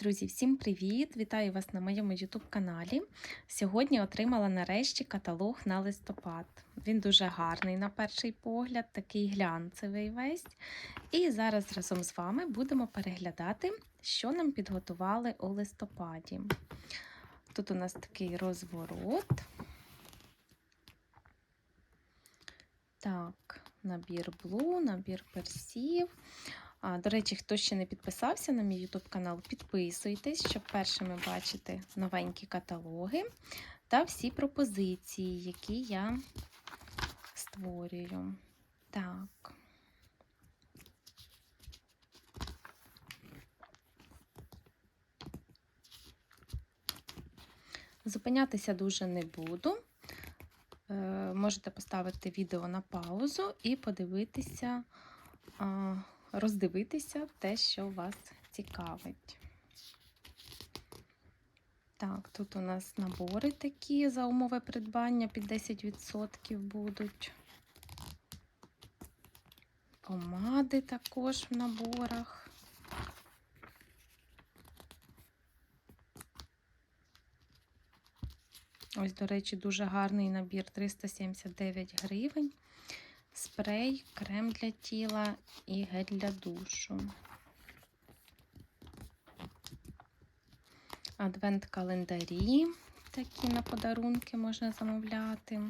Друзі, всім привіт! Вітаю вас на моєму YouTube каналі. Сьогодні отримала нарешті каталог на листопад. Він дуже гарний на перший погляд, такий глянцевий весь. І зараз разом з вами будемо переглядати, що нам підготували у листопаді. Тут у нас такий розворот. Так, набір блу, набір персів. А, До речі, хто ще не підписався на мій YouTube канал, підписуйтесь, щоб першими бачити новенькі каталоги та всі пропозиції, які я створюю. Так. Зупинятися дуже не буду. Е, Можете поставити відео на паузу і подивитися роздивитися те, що вас цікавить. Так, тут у нас набори такі за умови придбання під 10% будуть. Помади також в наборах. Ось, до речі, дуже гарний набір 379 гривень спрей, крем для тіла і гель для душу. Адвент-календарі, такі на подарунки можна замовляти.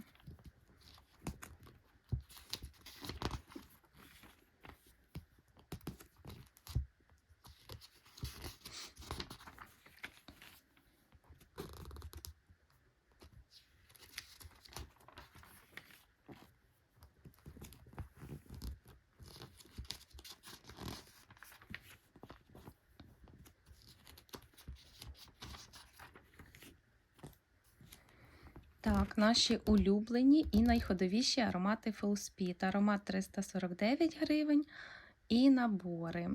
Так, наші улюблені і найходовіші аромати Full Speed. Аромат 349 гривень і набори.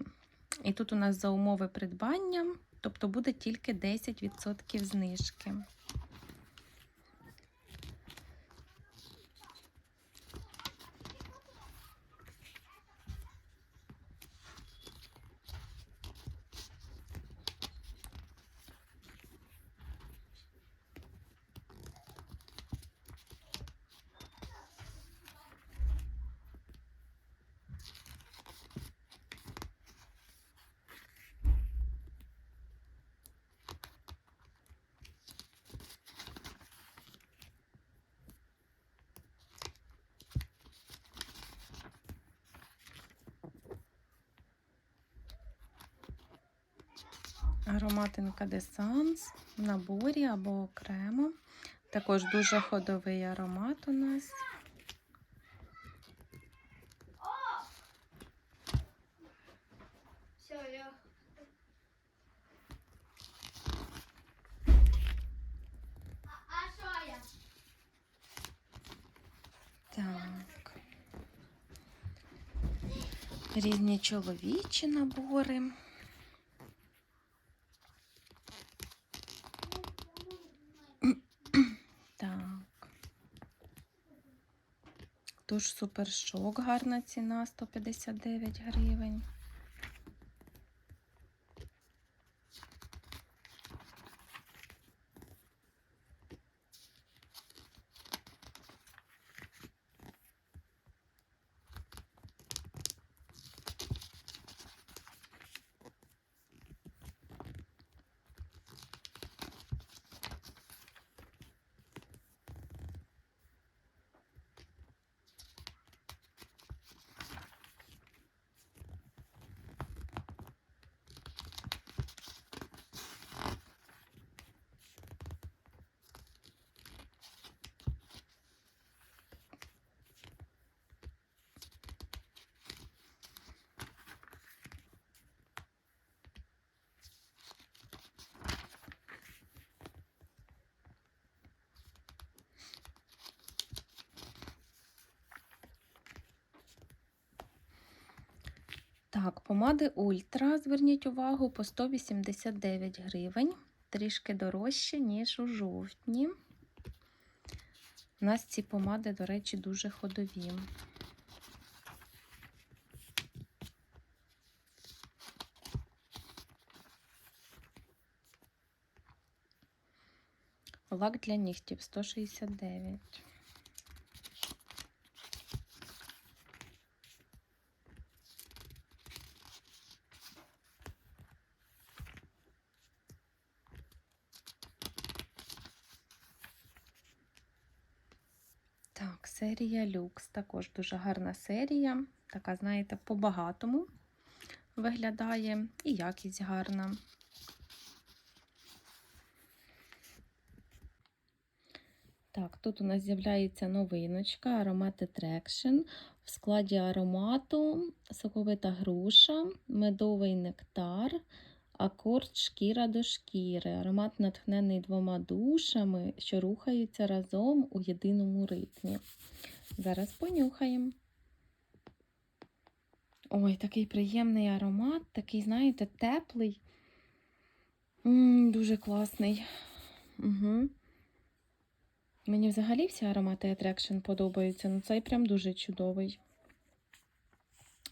І тут у нас за умови придбання, тобто буде тільки 10% знижки. Ароматинка Десанс в наборі або окремо. Також дуже ходовий аромат у нас. Так. Різні чоловічі набори. Так. Тож супершок, гарна ціна 159 гривень. Так, помади Ультра, зверніть увагу, по 189 гривень, трішки дорожче, ніж у жовтні. У нас ці помади, до речі, дуже ходові. Лак для нігтів 169. Так, серія люкс. Також дуже гарна серія. Така, знаєте, по-багатому виглядає і якість гарна. Так, тут у нас з'являється новиночка аромат Attraction. В складі аромату соковита груша, медовий нектар, акорд шкіра до шкіри. Аромат натхнений двома душами, що рухаються разом у єдиному ритмі. Зараз понюхаємо. Ой, такий приємний аромат, такий, знаєте, теплий. М, дуже класний. Угу. Мені взагалі всі аромати Attraction подобаються, ну цей прям дуже чудовий.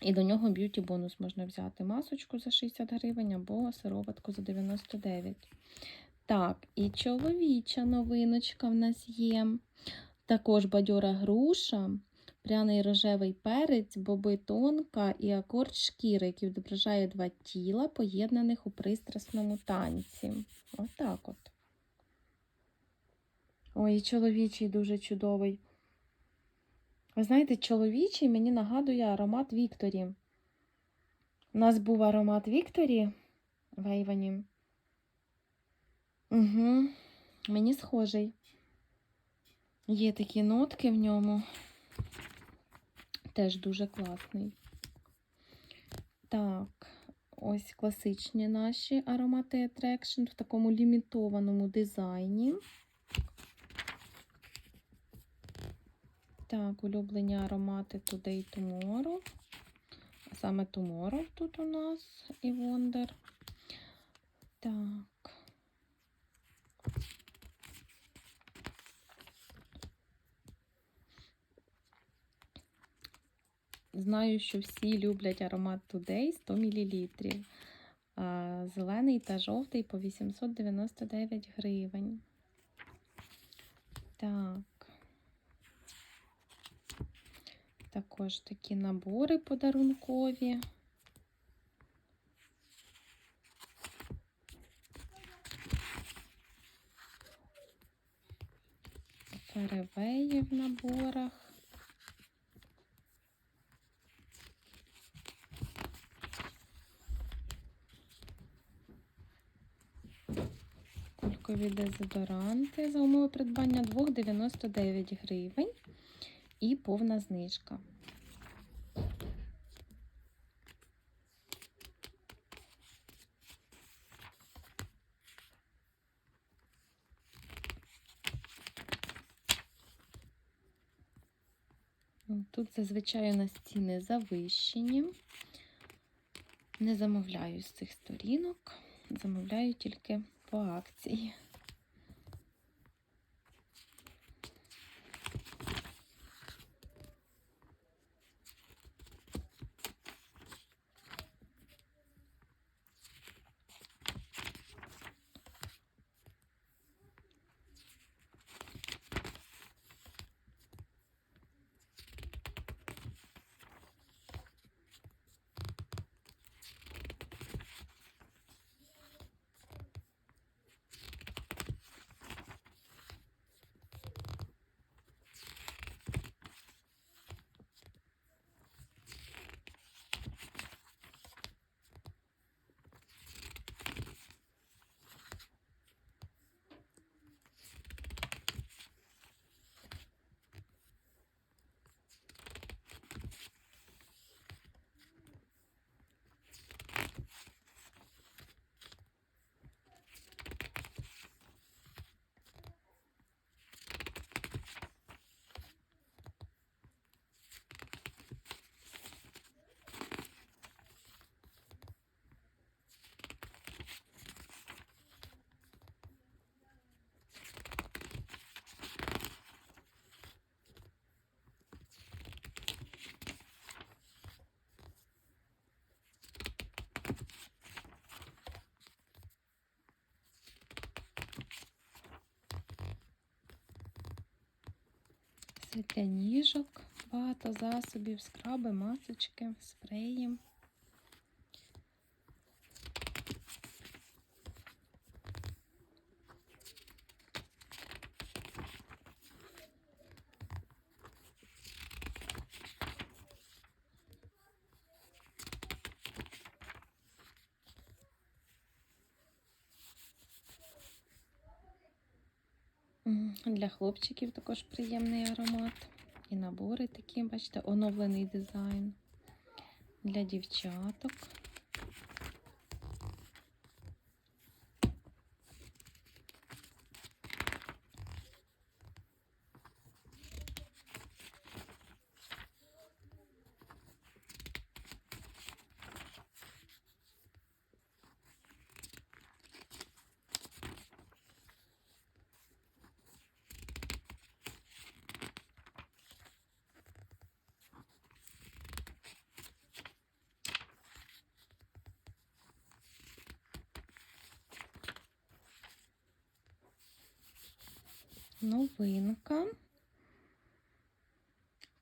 І до нього б'юті бонус можна взяти масочку за 60 гривень або сироватку за 99. Так, і чоловіча новиночка в нас є. Також бадьора груша, пряний рожевий перець, боби тонка і акорд шкіри, який відображає два тіла, поєднаних у пристрасному танці. Отак от. Ой, чоловічий дуже чудовий. Ви знаєте, чоловічий мені нагадує аромат Вікторі. У нас був аромат Вікторі в Ейвані. Угу. Мені схожий. Є такі нотки в ньому. Теж дуже класний. Так, ось класичні наші аромати Attraction в такому лімітованому дизайні. Так, улюблені аромати Today Tomorrow. Саме Tomorrow тут у нас і Wonder. Так. Знаю, що всі люблять аромат Today 100 мл. Зелений та жовтий по 899 гривень. Так. Також такі набори подарункові. Перевеї в наборах. Кулькові дезодоранти за умови придбання 2,99 гривень і повна знижка. Тут зазвичай у нас ціни завищені. Не замовляю з цих сторінок, замовляю тільки по акції. Для ніжок, багато засобів, скраби, масочки, спреї. М, Для хлопчиків також приємний аромат. І набори такі, бачите, оновлений дизайн. Для дівчаток. Новинка.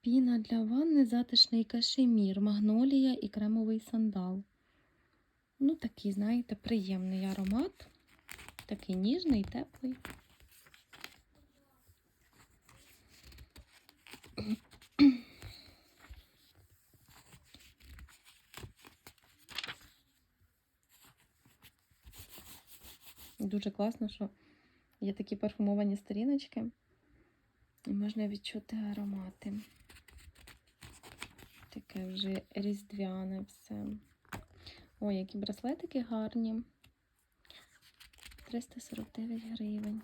Піна для ванни, затишний кашемір, магнолія і кремовий сандал. Ну, такий, знаєте, приємний аромат. Такий ніжний, теплий. Дуже класно, що є такі парфумовані сторіночки, і можна відчути аромати. Таке вже різдвяне все. Ой, які браслетики гарні. 349 гривень.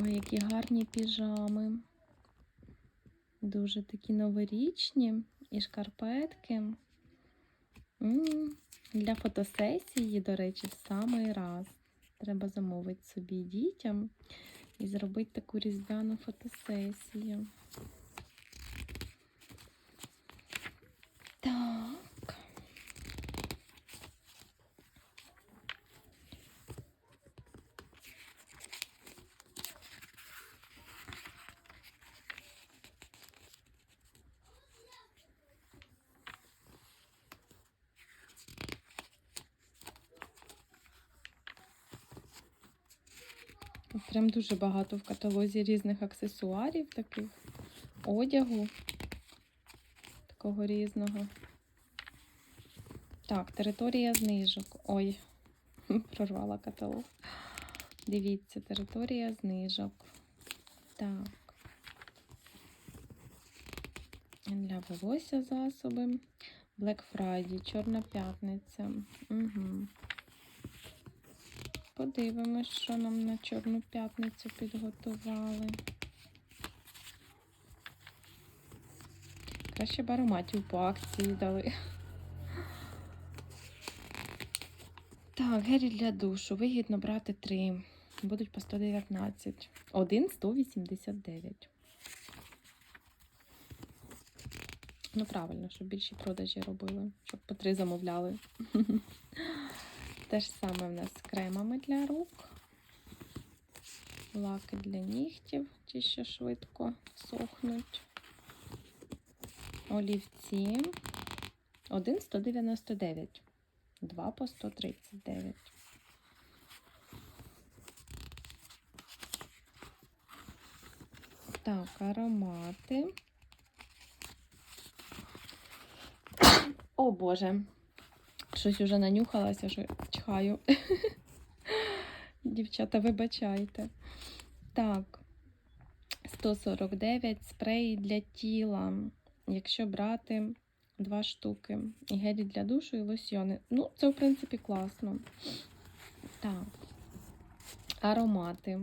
Ой, які гарні піжами. Дуже такі новорічні і шкарпетки. Для фотосесії, до речі, в самий раз. Треба замовити собі дітям і зробити таку різдвяну фотосесію. Так. Прям дуже багато в каталозі різних аксесуарів, таких одягу, такого різного. Так, територія знижок. Ой, прорвала каталог. Дивіться, територія знижок. Так. Для волосся засоби. Black Friday, Чорна п'ятниця. Угу. Подивимось, що нам на Чорну п'ятницю підготували. Краще б ароматів по акції дали. Так, гелі для душу. Вигідно брати три. Будуть по 119. Один 189. Ну, правильно, щоб більші продажі робили, щоб по три замовляли. Те ж саме в нас з кремами для рук, лаки для нігтів, ті, що швидко сохнуть. Олівці. Один 199, два по 139. Так, аромати. О Боже, Щось уже нанюхалася, що чхаю. Дівчата, вибачайте. Так, 149 спрей для тіла. Якщо брати два штуки. І гелі для душу, і лосьйони. Ну, це, в принципі, класно. Так. Аромати.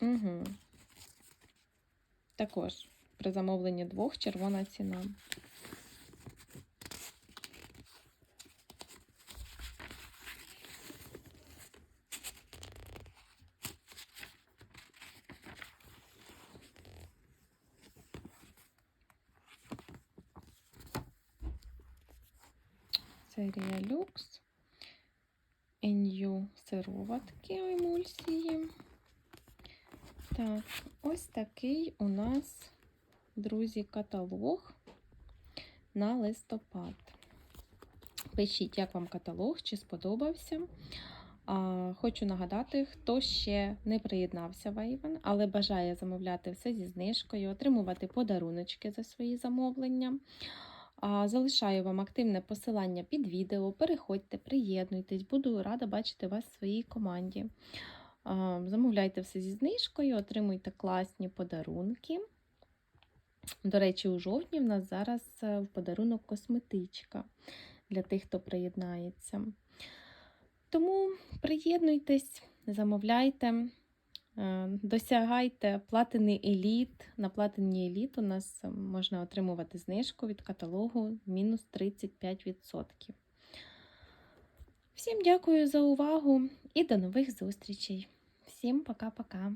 Угу. Також при замовленні двох червона ціна. Серія люкс. Ін'ю сироватки емульсії. Так, ось такий у нас, друзі, каталог на листопад. Пишіть, як вам каталог, чи сподобався. А, хочу нагадати, хто ще не приєднався в Avon, але бажає замовляти все зі знижкою, отримувати подаруночки за свої замовлення. Залишаю вам активне посилання під відео. Переходьте, приєднуйтесь, буду рада бачити вас в своїй команді. Замовляйте все зі знижкою, отримуйте класні подарунки. До речі, у жовтні в нас зараз е, в подарунок косметичка для тих, хто приєднається. Тому приєднуйтесь, замовляйте, досягайте платини еліт. На платині еліт у нас е, можна отримувати знижку від каталогу мінус 35%. Всім дякую за увагу і до нових зустрічей. Всім пока-пока.